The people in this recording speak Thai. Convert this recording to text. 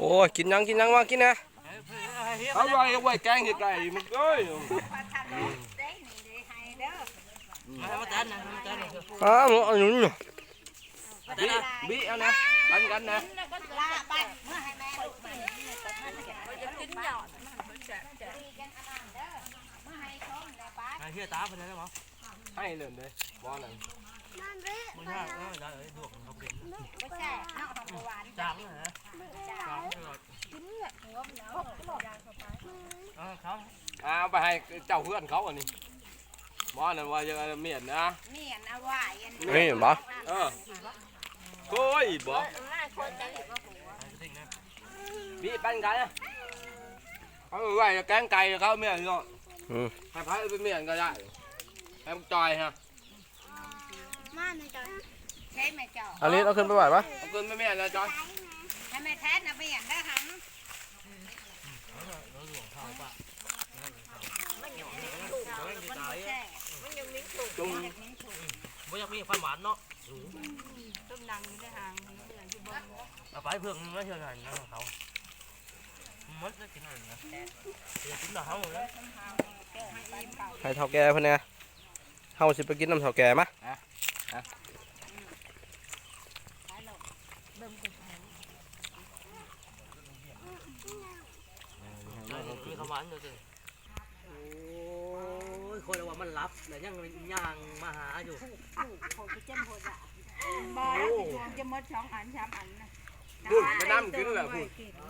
โอ้ยกินยังกินยังมากินนะเขาไว้ไว้แกงเห็ดไก่มึงเอ้ยมาจานนะมาจานนะอ้าวเอาอยู่นี่บีบีเอานะปันกันนะเฮียตาเป็นไงบ้างให้เลยเลย เออเขาเอาไปให้เจ้าเพื่อนเขาอันนี้บอลนั่นว่าจะเมียนนะนี่บ่เออ โอ้ยบอบีปันกันนะเขาไว้แกงไก่เขาเมียนเนาะอืมให้พายไปเมียนก็ได้ให้มันจอยฮะมาในจอยใช่ไหมเจ้าอันนี้เอาขึ้นไปไหวปะเอาเกินไปเมียนแล้วจอยถ้าไม่แท้นะไม่เห็นได้หั นจุงไม่อยากมีความหวานเนาะต้มดังอยู่ได้หังเอาไปเพื่อนไม่เชื่อกันนะเขามัดได้กินอะไรนะเดี๋ยวกินดอกเขาเลยให้เท่าแก่เพิ่นแหน่เฮาสิไปกินน้ำเท่าแก่มะมีความหวานอยู่สิโอ้ย คนว่ามันรับแต่ยังย่างมาหาอยู่ผมไปเจ้มหัวละบอแล้วจะมดสองอันสามอันนะพูดไปน้ำกินแหละพูดเขามาตับมาตายยังเบื่อจะหนีมาหลานไ